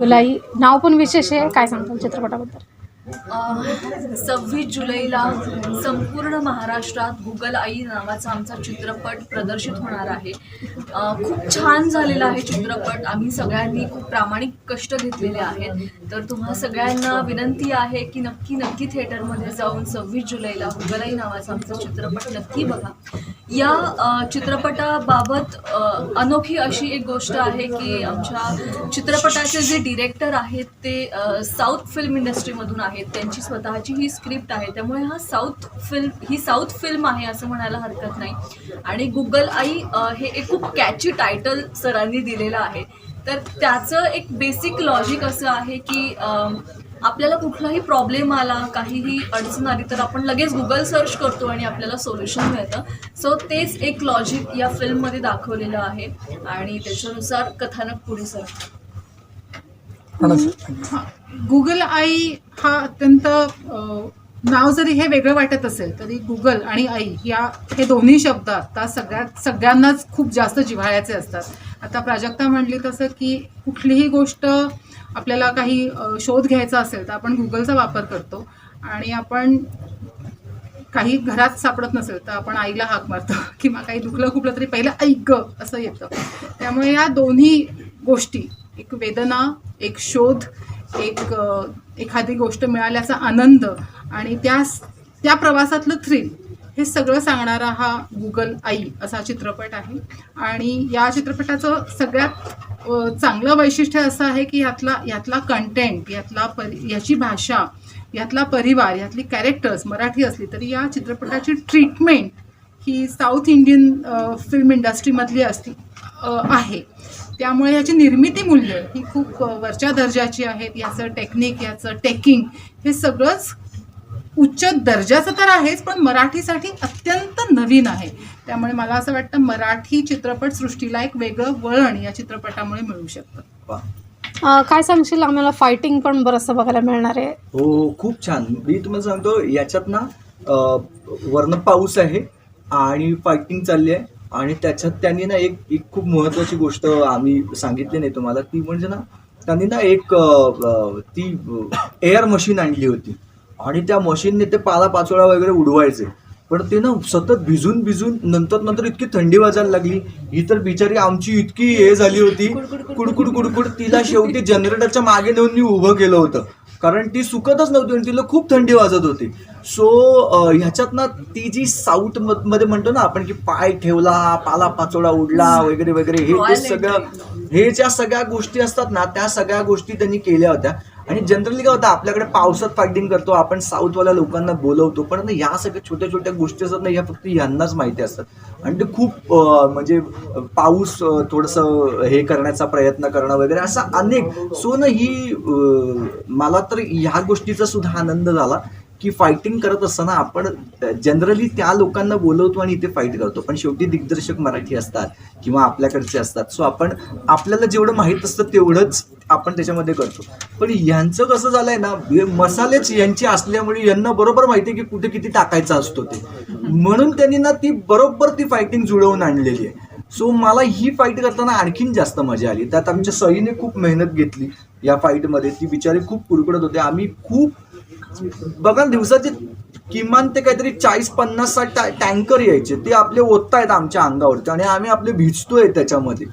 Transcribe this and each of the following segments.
तुलाही नाव पण विशेष आहे. काय सांगताल चित्रपटाबद्दल? सव्वीस जुलैला संपूर्ण महाराष्ट्रात गुगल आई नावाचा आमचा चित्रपट प्रदर्शित होणार आहे. खूप छान झालेला आहे चित्रपट. आम्ही सगळ्यांनी खूप प्रामाणिक कष्ट घेतलेले आहेत. तर तुम्हा सगळ्यांना विनंती आहे की नक्की नक्की थिएटरमध्ये जाऊन सव्वीस जुलैला गुगल आई नावाचा आमचा चित्रपट नक्की बघा. या चित्रपटाबाबत अनोखी अशी एक गोष्ट आहे की आमच्या चित्रपटाचे जे डिरेक्टर आहेत ते साऊथ फिल्म इंडस्ट्रीमधून आहेत. त्यांची स्वतःची ही स्क्रिप्ट आहे. त्यामुळे हा साऊथ फिल्म ही साऊथ फिल्म आहे असं म्हणायला हरकत नाही. आणि गुगल आई हे एक खूप कॅची टायटल सरांनी दिलेलं आहे. तर त्याचं एक बेसिक लॉजिक असं आहे की आपल्याला कुठलाही प्रॉब्लेम आला काहीही अडचण आली तर आपण लगेच गुगल सर्च करतो आणि आपल्याला सोल्युशन मिळतं. सो तेच एक लॉजिक या फिल्ममध्ये दाखवलेलं आहे. आणि त्याच्यानुसार कथानक पुढे सरतं गुगल आई हा अत्यंत नाव जरी हे वेगळं वाटत असेल तरी गुगल आणि आई या हे दोन्ही शब्द आता सगळ्यात सगळ्यांनाच खूप जास्त जिव्हाळ्याचे असतात. आता प्राजक्ता म्हणली तसं की कुठलीही गोष्ट आपल्याला काही शोध घ्यायचा असेल तर आपण गुगलचा वापर करतो. आणि आपण काही घरात सापडत नसेल तर आपण आईला हाक मारतो किंवा काही दुखलं खुपलं तरी पहिलं ऐक असं येतं. त्यामुळे या दोन्ही गोष्टी एक वेदना एक शोध एक एखादी गोष्ट मिळाल्याचा आनंद आणि त्या त्या प्रवासातलं थ्रिल हे सगळं सांगणारा हा गुगल आई असा चित्रपट आहे. आणि या चित्रपटाचं सगळ्यात चांगलं वैशिष्ट्य असं आहे की यातला यातला कंटेंट यातला परि याची भाषा यातला परिवार यातली कॅरेक्टर्स मराठी असली तरी या चित्रपटाची ट्रीटमेंट ही साऊथ इंडियन फिल्म इंडस्ट्रीमधली असली आहे. त्यामुळे याची निर्मिती मूल्य ही खूप वरच्या दर्जाची आहेत. याचं टेक्निक याचं टेकिंग हे सगळंच उच्च दर्जाचं तर आहेच पण मराठीसाठी अत्यंत नवीन आहे. त्यामुळे मला असं वाटतं मराठी चित्रपटसृष्टीला एक वेगळं वळण या चित्रपटामुळे मिळू शकतं. अं, काय सांगशील? आम्हाला फायटिंग पण बरंचसं बघायला मिळणार आहे. हो खूप छान. मी तुम्हाला सांगतो याच्यात ना अं, वरनं पाऊस आहे आणि फायटिंग चालली आहे. आणि त्याच्यात त्यांनी ना एक एक खूप महत्वाची गोष्ट आम्ही सांगितली नाही तुम्हाला. ती म्हणजे ना त्यांनी ना एक ती एअर मशीन आणली होती. आणि त्या मशीनने ते पाला पाचोळा वगैरे उडवायचे. पण ते ना सतत भिजून भिजून नंतर नंतर इतकी थंडी वाजायला लागली. ही तर बिचारी आमची इतकी हे झाली होती. कुडकुड कुडकुड तिला शेवटी जनरेटरच्या मागे नेऊन मी उभं केलं होतं. कारण ती सुकतच नव्हती आणि तिला खूप थंडी वाजत होती. सो ह्याच्यात ना ती जी साऊथमध्ये म्हणतो ना आपण की पाय ठेवला पाला पाचोळा उडला वगैरे वगैरे हे सगळं हे ज्या सगळ्या गोष्टी असतात ना त्या सगळ्या गोष्टी त्यांनी केल्या होत्या. आणि जनरली काय होतं आपल्याकडे पावसात फायटिंग करतो आपण साऊथवाल्या लोकांना बोलवतो पण या सगळ्या छोट्या छोट्या गोष्टी असतात ना ह्या फक्त यांनाच माहिती असतात. आणि ते खूप म्हणजे पाऊस थोडस थोडंसं हे करण्याचा प्रयत्न करणं वगैरे असा अनेक. सो ना ही मला तर ह्या गोष्टीचा सुद्धा आनंद झाला. की फायटिंग करत असताना आपण जनरली त्या लोकांना बोलवतो आणि इथे फाईट करतो. पण शेवटी दिग्दर्शक मराठी असतात किंवा आपल्याकडचे असतात. सो आपण आपल्याला जेवढं माहीत असतं तेवढंच आपण त्याच्यामध्ये करतो. पण यांचं कसं झालंय ना हे मसालेच यांचे असल्यामुळे यांना बरोबर माहिती आहे की कुठे किती टाकायचा असतो ते. म्हणून त्यांनी ना ती बरोबर ती फायटिंग जुळवून आणलेली आहे. सो मला ही फाईट करताना आणखीन जास्त मजा आली. त्यात आमच्या सईने खूप मेहनत घेतली या फाईटमध्ये ती बिचारी खूप कुरकडत होते. आम्ही खूप बघा दिवसाचे किमान ते काहीतरी चाळीस पन्नास साठ टँकर यायचे. ते आपले ओततायत आमच्या अंगावरती आणि आम्ही आपले भिजतोय त्याच्यामध्ये.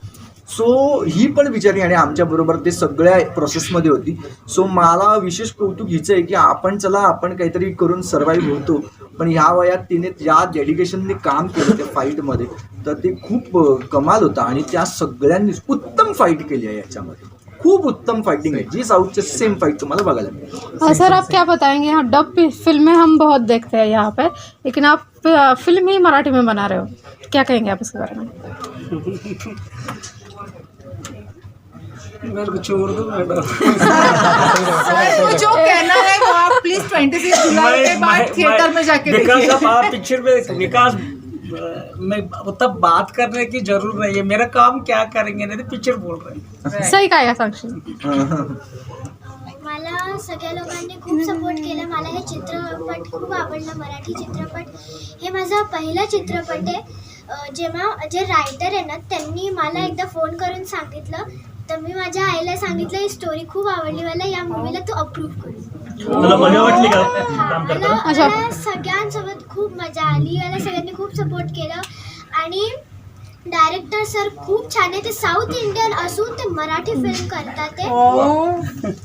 सो ही पण विचारली आणि आमच्या बरोबर ते सगळ्या प्रोसेसमध्ये होती. सो मला विशेष कौतुक हिचं आहे की आपण चला आपण काहीतरी करून सर्व्हाइव्ह होतो. पण ह्या वयात तिने या डेडिकेशनने काम केलं त्या फाईटमध्ये तर ते खूप कमाल होतं आणि त्या सगळ्यांनीच उत्तम फाईट केली आहे याच्यामध्ये. खूप उत्तम फायटिंग आहे जी साऊथच्या सेम फाईट तुम्हाला बघायला मिळेल सर आप क्या बताएँगे? यहाँ डब फ़िल्में हम बहुत देखते हैं यहाँ पे लेकिन आप फ़िल्म ही मराठी में बना रहे हो। क्या कहेंगे आप इसके बारे में? मेरे को छोड़ दो मैडम जो कहना है वो आप प्लीज़ ट्वेंटी सिक्स जुलाई के बाद थिएटर में जाके देखिए। अब आप पिक्चर में विकास मैं उतना बात करने की जरूर नहीं है। मेरा काम क्या करेंगे? नहीं तो पिक्चर बोल रहे हैं। सही काय सांगशील मला सगळ्या लोकांनी खूप सपोर्ट केला. मला हे चित्रपट खूप आवडला मराठी चित्रपट. हे माझा पहिला चित्रपट आहे. जेव्हा जे रायटर आहे ना त्यांनी मला एकदा फोन करून सांगितलं. तर मी माझ्या आईला सांगितलं ही स्टोरी खूप आवडली. मला या मूवीला तू अप्रूव्ह कर. तुला मजा वाटली का? हा, काम मला करताना? अच्छा. मला सगळ्यांसोबत खूप मजा आली. मला सगळ्यांनी खूप सपोर्ट केलं. आणि डायरेक्टर सर खूप छान आहे. ते साऊथ इंडियन असून ते मराठी फिल्म करतात ते. अं,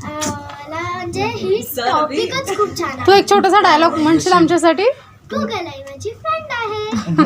मला म्हणजे ही टॉपिकच खूप छान तू आहे. एक छोटासा डायलॉग म्हणशील आमच्यासाठी? गुगल आई माझी फ्रेंड आहे